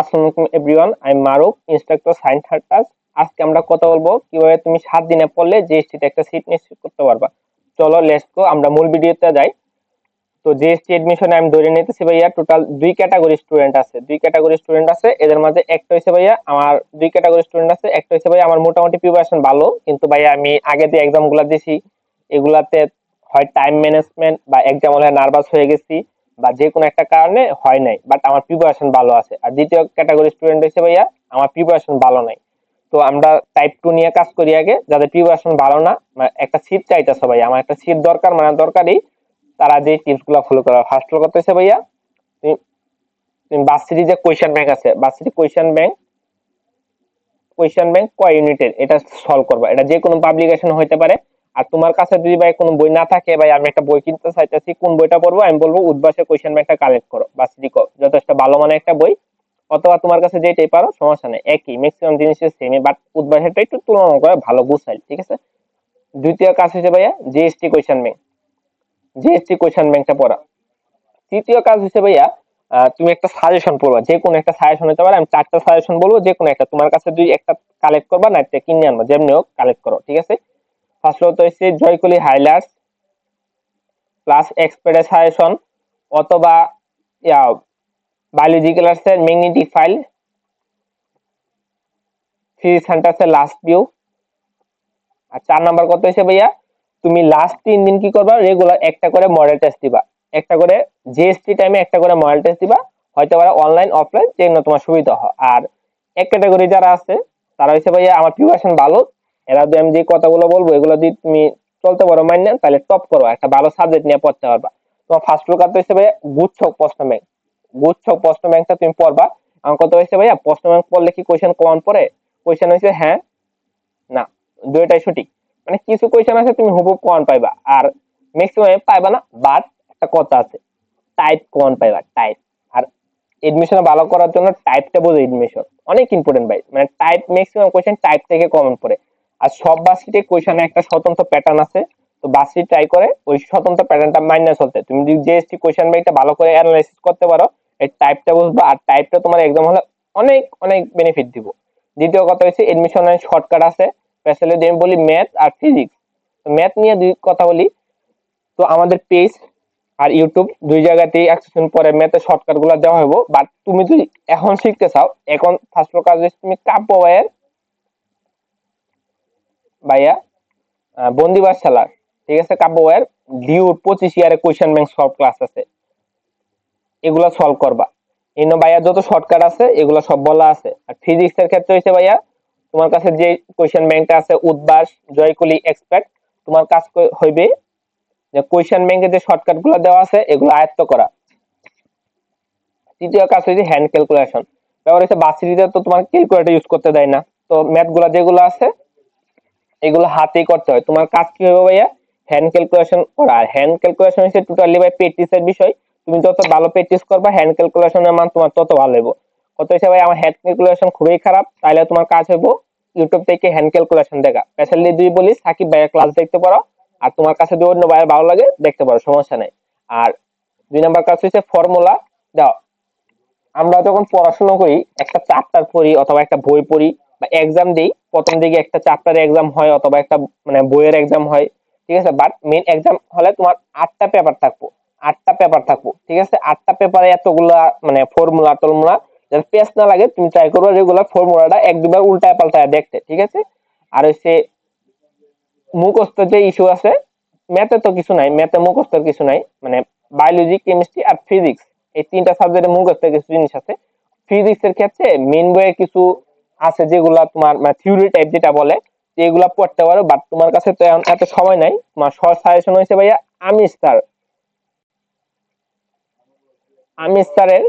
আসসালামু আলাইকুম এভরিওয়ান আমি মারুফ ইনস্ট্রাক্টর সাইন্স থার্টাস আজকে আমরা কথা বলব কীভাবে তুমি সাত দিনে পড়লে জিএসটিতে একটা সিট নিশ্চিত করতে পারবা। চলো লেটস গো আমরা মূল ভিডিওতে যাই। তো জিএসটি এডমিশনে আমি ধরে নিতেছি ভাইয়া টোটাল দুই ক্যাটাগরি স্টুডেন্ট আছে। দুই ক্যাটাগরি স্টুডেন্ট আছে, এদের মাঝে একটা হচ্ছে ভাইয়া, আমার দুই ক্যাটাগরি স্টুডেন্ট আছে, একটা হচ্ছে ভাইয়া আমার মোটামুটি প্রিপারেশন ভালো, কিন্তু ভাইয়া আমি আগে যে এক্সামগুলা দিছি, এগুলাতে হয় টাইম ম্যানেজমেন্ট বা এক্সাম হলে নার্ভাস হয়ে গেছি। বা যে কোনো একটা কারণে হয় নাই বাট আমার প্রিপারেশন ভালো আছে। আর দ্বিতীয় ক্যাটাগরি স্টুডেন্ট হচ্ছে ভাইয়া, আমার প্রিপারেশন ভালো নাই। তো আমরা টাইপ টু নিয়ে কাজ করি আগে, যাদের প্রিপারেশন ভালো না মানে একটা সিট চাইতেছে ভাইয়া, আমার একটা সিট দরকার মানে দরকারই, তারা যে টিপসগুলো ফলো করা ফার্স্ট অফ করতেছে ভাইয়া, তুমি তুমি বাসিটি যে কোয়েশন ব্যাংক আছে বাসিটি কোয়েশন ব্যাংক কোয়েশন ব্যাংক কয় ইউনিটের এটা সলভ করবা। এটা যে কোনো পাবলিকেশন হইতে পারে। আর তোমার কাছে যদি ভাই কোনো বই না থাকে, ভাই আমি একটা বই কিনতে চাইতেছি, কোন বইটা পড়ব আমি বলব উদ্ভাসে কোয়েশ্চেন ব্যাংকটা কালেক্ট করো, বাস লিখো। যথেষ্ট ভালো মানের একটা বই। অথবা তোমার কাছে যেটাই পারো, সমস্যা নেই, একই ম্যাক্সিমাম জিনিসের সেমই বাট উদ্ভাসেরটা একটু তুলনা করে ভালো গুছাইল ঠিক আছে? দ্বিতীয় কাজ হচ্ছে ভাইয়া GST question bank GST question ব্যাংকটা পড়া। তৃতীয় কাজ হচ্ছে ভাইয়া তুমি একটা সাজেশন পড়বা, যে কোনো একটা সাজেশন হতে পারে, আমি চারটা সাজেশন বলব, যে কোনো একটা। তোমার কাছে দুই একটা কালেক্ট করবা না একটা কিনে আনবা, যেমনি হোক কালেক্ট করো, ঠিক আছে? ফার্স্ট হচ্ছে জয়কলি হাইলাইটস প্লাস এক্সপেডে সাজেশন অথবা বায়োলজিক্যাল আর্টসের ম্যাগনেটিক ফাইল, ফিজিক্স সেন্টার্সের লাস্ট ভিউ। আর চার নাম্বার কত হয়েছে ভাইয়া? তুমি লাস্ট তিন দিন কি করবা রেগুলার একটা করে মডেল টেস্ট দিবা। একটা করে জিএসটি টাইমে একটা করে মডেল টেস্ট দিবা। হয়তো পারে অনলাইন অফলাইন যে তোমার সুবিধা হয়। আর এক ক্যাটাগরি যারা আছে, তারা হচ্ছে ভাইয়া, আমার প্রিপারেশন ভালো। এরা যদি আমি যে কথাগুলো বলব, এগুলো যদি তুমি চলতে পারো, মাইনে তাহলে টপ করো একটা ভালো সাবজেক্ট নিয়ে পড়তে পারবা। তোমার ফার্স্ট লোক হচ্ছে ভাইয়া গুচ্ছক প্রশ্ন ব্যাংক গুচ্ছক প্রশ্ন ব্যাংকটা তুমি পড়বা। আমার কথা হচ্ছে ভাইয়া? প্রশ্ন ব্যাংক পড়লে কি কোয়েশ্চেন কমন পড়ে? কোয়েশ্চেন হচ্ছে হ্যাঁ না, দুইটাই সঠিক। মানে কিছু কোয়েশন আছে তুমি হুবহু কমন পাইবা। আর ম্যাক্সিমাম পাইবা না বাট একটা কথা আছে টাইপ কমন পাইবা টাইপ আর এডমিশন ভালো করার জন্য টাইপটা বোঝো এডমিশন অনেক ইম্পর্টেন্ট ভাই। মানে টাইপ ম্যাক্সিমাম কোয়েশন টাইপ থেকে কমন পড়ে। আর সব বাসিটে কোয়েশ্চেনে একটা স্বতন্ত্র প্যাটার্ন আছে? তো বাসি ট্রাই করে, ওই স্বতন্ত্র প্যাটার্নটা মাইনে চলতে তুমি যদি জিএসটি কোয়েশ্চেন ব্যাংকটা ভালো করে অ্যানালাইসিস করতে পারো, এই টাইপটা বুঝবা আর টাইপটা তোমার এক্সাম হলে অনেক অনেক বেনিফিট দিব। দ্বিতীয় কথা হচ্ছে এডমিশনের শর্টকাট আছে। স্পেশালি আমি বলি ম্যাথ আর ফিজিক্স তো ম্যাথ নিয়ে দুই কথা বলি। তো আমাদের পেজ আর ইউটিউব দুই জায়গাতেই একশন পরে ম্যাথের শর্টকাটগুলো দেওয়া হইব। বাট তুমি যদি এখন শিখতে চাও, এখন ফার্স্ট কাজ তুমি কাব্য ভাইয়া বন্দিবাস খেলার ঠিক আছে? কাব্য ভাইয়ের ডিউ পঁচিশ ইয়ারে কোয়েশ্চেন ব্যাংক সলভ ক্লাস আছে। এগুলা সলভ করবা। ইন্ন ভাইয়া, যত শর্টকাট আছে, এগুলো সব বলা আছে। আর ফিজিক্স এর ক্ষেত্রে হচ্ছে ভাইয়া, তোমার কাছে যে কোয়েশ্চেন ব্যাংকটা আছে, উদ্বাস, জয়কুলি এক্সপার্ট তোমার কাজ হইবে যে কোয়েশ্চেন ব্যাংকে যে শর্টকাটগুলো দেওয়া আছে, এগুলো আয়ত্ত করা। তৃতীয় কাজ হচ্ছে হ্যান্ড ক্যালকুলেশন ব্যাপার হচ্ছে বাসিটিতে তো তোমার ক্যালকুলেটর ইউজ করতে দেয় না। তো ম্যাথগুলা যেগুলো আছে এগুলো হাতেই করতে হয়। তোমার কাজ কি হবে ভাইয়া? হ্যান্ড ক্যালকুলেশন করা। আর হ্যান্ড ক্যালকুলেশন হচ্ছে টোটালি ভাই প্র্যাকটিসের বিষয়। তুমি যত ভালো প্র্যাকটিস করবা হ্যান্ড ক্যালকুলেশনের মান তোমার তত ভালো হইব। কত ভাই, আমার হ্যান্ড ক্যালকুলেশন খুবই খারাপ। তাহলে তোমার কাজ হইব ইউটিউব থেকে হ্যান্ড ক্যালকুলেশন দেখা। স্পেশালি দুই বলি, সাকিব ভাইয়ের ক্লাস দেখতে পারো। আর তোমার কাছে যদি অন্য ভাইয়ের ভালো লাগে, দেখতে পারো, সমস্যা নেই। আর দুই নাম্বার কাজ হচ্ছে ফর্মুলা দাও আমরা যখন পড়াশোনা করি, একটা চ্যাপ্টার পড়ি অথবা একটা বই পড়ি এক্সাম দিই, প্রথম দিকে একটা চ্যাপ্টার এক্সাম হয় অথবা একটা মানে বইয়ের এক্সাম হয়, ঠিক আছে? বাট মেন এক্সাম হলে তোমার আটটা পেপার থাকব, আটটা পেপার থাকব, ঠিক আছে? আটটা পেপারে এতগুলা মানে ফর্মুলা টর্মুলা যাতে পেস না লাগে, তুমি ট্রাই করবে রেগুলার ফর্মুলাটা এক, দুবার উল্টায় পাল্টায় দেখতে, ঠিক আছে? আর হচ্ছে মুখস্থ যে ইস্যু আছে ম্যাথে তো কিছু নাই ম্যাথে মুখস্থর কিছু নাই মানে বায়োলজি কেমিস্ট্রি আর ফিজিক্স এই তিনটা সাবজেক্টে মুখস্থ কিছু জিনিস আছে। ফিজিক্স এর ক্ষেত্রে মেন বইয়ে কিছু আছে যেগুলা তোমার মানে থিওরি টাইপ যেটা বলে এগুলা পড়তে পারো বাট তোমার কাছে তো এত সময় নাই। তোমার শর্ট সাজেশন হয়েছে ভাইয়া, আমি স্টার আমি স্টারের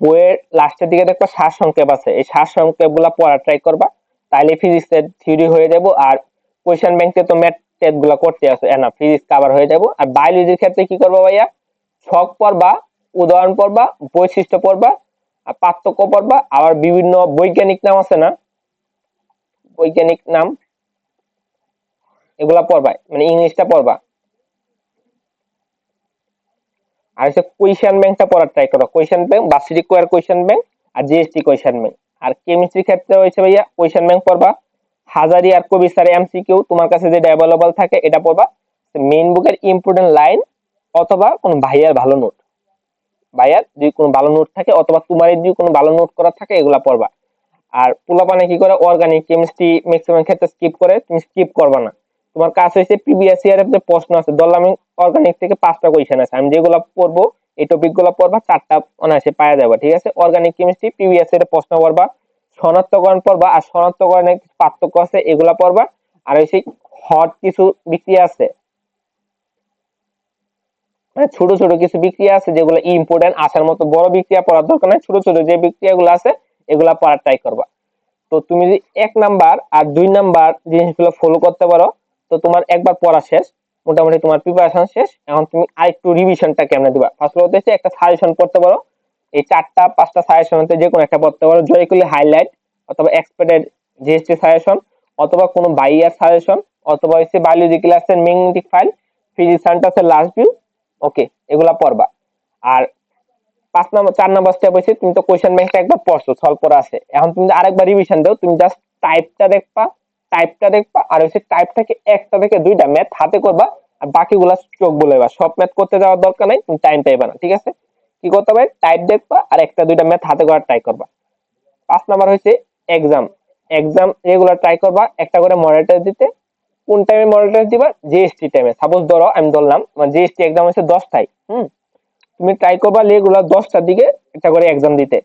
বইয়ের লাস্টের দিকে দেখো সার সংক্ষেপ আছে। এই সার সংক্ষেপগুলা পড়া ট্রাই করবা, তাইলে ফিজিক্স এর থিওরি হয়ে যাব, আর কোয়েশ্চেন ব্যাংকে তো ম্যাথ টেটগুলা করতে আছে। না ফিজিক্স কভার হয়ে যাব। আর বায়োলজির ক্ষেত্রে কি করব ভাইয়া? ছক পড়বা, উদাহরণ পড়বা, বৈশিষ্ট্য পড়বা পার্থক্য পড়বা, আবার বিভিন্ন বৈজ্ঞানিক নাম আছে না? বৈজ্ঞানিক নাম। এগুলা পড়বা মানে ইংলিশটা পড়বা। আর হচ্ছে কোয়েশ্চেন ব্যাংকটা পড়ার ট্রাই করো। কোয়েশ্চেন ব্যাংক বার্ষিক কোয়ার কোয়েশ্চেন ব্যাংক আর জিএসটি কোয়েশ্চেন ব্যাংক। আর কেমিস্ট্রি ক্ষেত্রে হয়েছে ভাইয়া, কোয়েশন ব্যাংক পড়বা। হাজারি আর কবি স্যার এমসিকিউ তোমার কাছে যে অ্যাভেলেবল থাকে, এটা পড়বা। মেইন বুকের ইম্পর্টেন্ট লাইন অথবা কোন ভাইয়ার ভালো নোট ভাইয়ার যদি কোনো ভালো নোট থাকে অথবা তোমার যদি কোনো ভালো নোট করা থাকে, এগুলা পড়বা। আর পোলাপানে কি করে? অর্গানিক কেমিস্ট্রি ম্যাক্সিমাম ক্ষেত্রে স্কিপ করে, তুমি স্কিপ করবা না। তোমার কাজ হয়েছে প্রিভিয়াস ইয়ারের যে প্রশ্ন আছে, ধরলাম আমি অর্গানিক থেকে পাঁচটা কোয়েশ্চেন আছে। আমি যেগুলো পড়ব, এই টপিকগুলো পড়বা, চারটা অনায়াসে পাওয়া যাবে, ঠিক আছে? অর্গানিক কেমিস্ট্রি প্রিভিয়াস ইয়ারের প্রশ্ন পড়বা, শনাক্তকরণ পড়বা, আর শনাক্তকরণের পার্থক্য আছে, এগুলা পড়বা। আর সেই হট কিছু বিক্রিয়া আছে মানে ছোট ছোট কিছু বিক্রিয়া আছে যেগুলো ইম্পর্টেন্ট আসার মতো বড় বিক্রিয়া পড়ার দরকার নাই। ছোট ছোট যে বিক্রিয়া গুলো আছে, এগুলা পড়ার ট্রাই করবা। তো তুমি যদি এক নাম্বার আর দুই নাম্বার জিনিসগুলো ফলো করতে পারো, তো তোমার একবার পড়া শেষ, মোটামুটি তোমার প্রিপারেশন শেষ। এখন তুমি আরেকটু রিভিশনটা কেমনে দিবা? ফার্স্ট হচ্ছে একটা সাজেশন পড়তে পারো। এই চারটা, পাঁচটা সাজেশন হতে যে কোনো একটা পড়তে পারো। জয়কুলি হাইলাইট অথবা এক্সপেক্টেড জিএসটি সাজেশন অথবা কোনো বাইয়ার সাজেশন অথবা হচ্ছে বায়োলজি ক্লাসের ম্যাগনেটিক ফাইল ফিজিক্স সেন্টার্সের লাস্ট ভিউ ওকে এগুলা পড়বা। আর পাঁচ নম্বর চার নম্বর স্টেপ হচ্ছে তুমি তো কোয়েশ্চেন ব্যাংকটা একবার পড়ছো সলভ করা আছে। এখন তুমি আরেকবার রিভিশন দাও, তুমি জাস্ট টাইপটা দেখবা টাইপটা দেখবা, আর হচ্ছে টাইপ থেকে একটা থেকে দুইটা ম্যাথ হাতে করবা, আর বাকিগুলা চোখ বলেবা সব ম্যাথ করতে যাওয়ার দরকার নাই, তুমি টাইম পাইবা না, ঠিক আছে? কি করতে হবে? টাইপ দেখবা, আর একটা, দুইটা ম্যাথ হাতে করার ট্রাই করবা। পাঁচ নাম্বার হয়েছে এক্সাম এক্সাম রেগুলার ট্রাই করবা, একটা করে টেস্ট দিতে কোন টাইমে মডেল দিবা? জিএসটি টাইমে সাপোজ ধরো, আমি ধরলাম জিএসটি এক্সাম হচ্ছে দশটায় হুম? তুমি ট্রাই করবা রেগুলার দশটার দিকে একটা করে এক্সাম দিতে।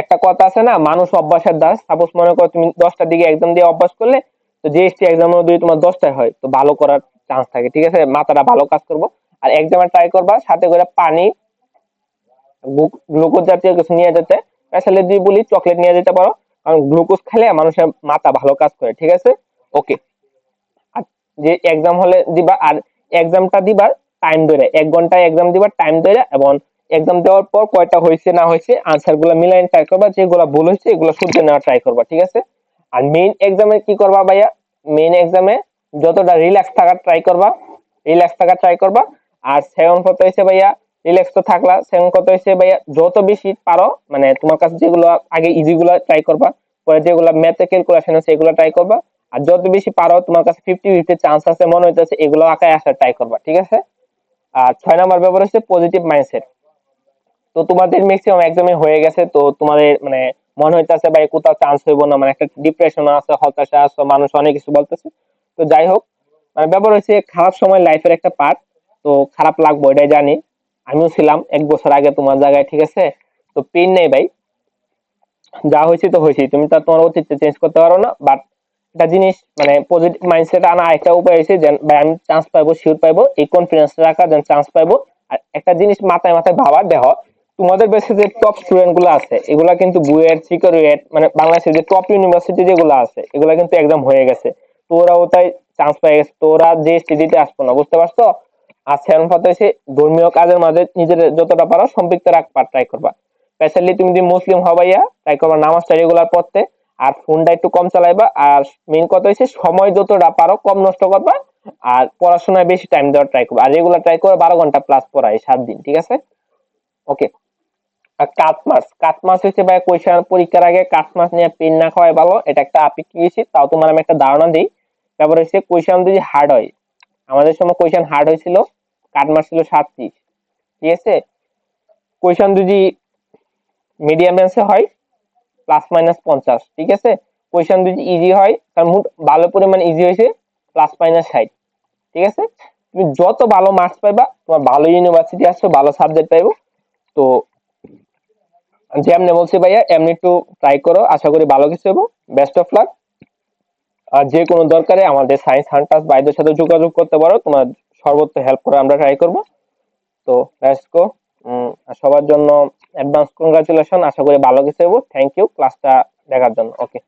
একটা কথা আছে না, মানুষ অভ্যাসের দাস। সাপোজ মনে করো তুমি দশটার দিকে এক্সাম দিয়ে অভ্যাস করলে, তো জিএসটি এক্সাম যদি তোমার দশটায় হয়, তো ভালো করার চান্স থাকে, ঠিক আছে? মাথাটা ভালো কাজ করব। আর এক্সামে ট্রাই করবা, সাথে করে পানি গ্লুকোজ জাতীয় কিছু নিয়ে যেতে। আসলে যদি বলি চকলেট নিয়ে যেতে পারো। কারণ গ্লুকোজ খেলে মানুষের মাথা ভালো কাজ করে, ঠিক আছে? ওকে যে এক্সাম হলে দিবা আর এক্সামটা দিবা টাইম ধরে। এক ঘণ্টা এক্সাম দিবা টাইম ধরে এবং এক্সাম দেওয়ার পর কয়টা হয়েছে না হয়েছে আনসারগুলো মিলাই ট্রাই করবা। যেগুলো ভুল হয়েছে, এগুলো শুদ্ধ নেওয়ার ট্রাই করবা, ঠিক আছে? আর মেইন এক্সামে কি করবা ভাইয়া? মেইন এক্সামে যতটা রিল্যাক্স থাকার ট্রাই করবা রিল্যাক্স থাকার ট্রাই করবা। আর সেকেন্ড কথা হয়েছে ভাইয়া? রিল্যাক্স তো থাকলা। সেকেন্ড কথা হয়েছে ভাইয়া? যত বেশি পারো মানে তোমার কাছে যেগুলো আগে ইজি গুলো ট্রাই করবা, পরে যেগুলো ম্যাথে ক্যালকুলেশন আছে, এগুলো ট্রাই করবা। আর যত বেশি পারো, তোমার কাছে ফিফটি ফিফটি চান্স আছে, মনে হইতেছে এগুলো আঁকায় আসার ট্রাই করবা, ঠিক আছে? আর ছয় নাম্বার ব্যাপার হচ্ছে পজিটিভ মাইন্ডসেট তো তোমাদের ম্যাক্সিমাম এক্সামে হয়ে গেছে, তো তোমাদের মানে মনে হইতেছে, ভাই, কোথাও চান্স হইব না। মানে একটা ডিপ্রেশন আছে, হতাশা আছে, মানুষ অনেক কিছু বলতেছে। তো যাই হোক মানে ব্যাপার হচ্ছে খারাপ সময় লাইফের একটা পার্ট তো খারাপ লাগবো, এটাই জানি। আমিও ছিলাম এক বছর আগে তোমার জায়গায়, ঠিক আছে? তো পেন নেই, ভাই। যা হয়েছে তো হয়েছে, তুমি তো তোমার অতীত চেঞ্জ করতে পারো না বাট একটা জিনিস মানে পজিটিভ মাইন্ডসেট আনা একটা উপায় হয়েছে যে ভাই আমি চান্স পাইবো শিওর পাইবো, এই কনফিডেন্স রাখা যেন চান্স পাইবো। আর একটা জিনিস মাথায় মাথায় ভাবা, দেখো, তোমাদের বেসে যে টপ স্টুডেন্টগুলো আছে, এগুলা কিন্তু বুয়েট সিকিউরিট মানে বাংলাদেশের যে টপ ইউনিভার্সিটি যেগুলো আছে, এগুলা কিন্তু এক্সাম হয়ে গেছে। তো ওরা ওটাই চান্স পেয়ে গেছে। তো ওরা যে স্টেডিতে আসতো না, বুঝতে পারছ? আর সেরকম কথা হচ্ছে ধর্মীয় কাজের মাঝে নিজের যতটা পারো, সম্পৃক্ত রাখবার ট্রাই করবা। স্পেশালি তুমি যদি মুসলিম হবাইয়া ট্রাই করবা নামাজটা রেগুলার পড়তে। আর ফোনটা একটু কম চালাইবা। আর মেন কথা হচ্ছে সময় যতটা পারো কম নষ্ট করবা। আর পড়াশোনায় বেশি টাইম দেওয়ার ট্রাই করবা। আর রেগুলার ট্রাই করবা বারো ঘণ্টা প্লাস পড়াই সাত দিন, ঠিক আছে? ওকে আর কাট মার্কস কাট মার্কস হচ্ছে ভাই কোয়েশ্চেন পরীক্ষার আগে কাট মার্কস নিয়ে পেন না খাওয়াই ভালো। এটা একটা আপেক্ষিক তাও তোমার আমি একটা ধারণা দিই। তারপরে হচ্ছে কোয়েশ্চেন যদি হার্ড হয়, আমাদের সময় কোয়েশ্চেন হার্ড হয়েছিল কাট মার্কস ছিল সাতত্রিশ, ঠিক আছে? কোয়েশ্চেন যদি মিডিয়াম রেঞ্জে হয় প্লাস মাইনাস পঞ্চাশ, ঠিক আছে? কোয়েশ্চেন যদি ইজি হয়, তার মোট ভালো পরিমাণ ইজি হয়েছে প্লাস মাইনাস ষাট, ঠিক আছে? তুমি যত ভালো মার্কস পাইবা, তোমার ভালো ইউনিভার্সিটি আসছো, ভালো সাবজেক্ট পাইবো। তো যেমনি বলছি ভাইয়া, এমনি একটু ট্রাই করো, আশা করি ভালো কিছু হব বেস্ট অফ লাক আর যে কোনো দরকারে আমাদের সায়েন্স হান্টার্স বাইদের সাথে যোগাযোগ করতে পারো, তোমার সর্বোচ্চ হেল্প করে আমরা ট্রাই করব। তো লেটস গো সবার জন্য অ্যাডভান্স কংগ্রাচুলেশন আশা করি ভালো কিছু থ্যাংক ইউ ক্লাসটা দেখার জন্য। ওকে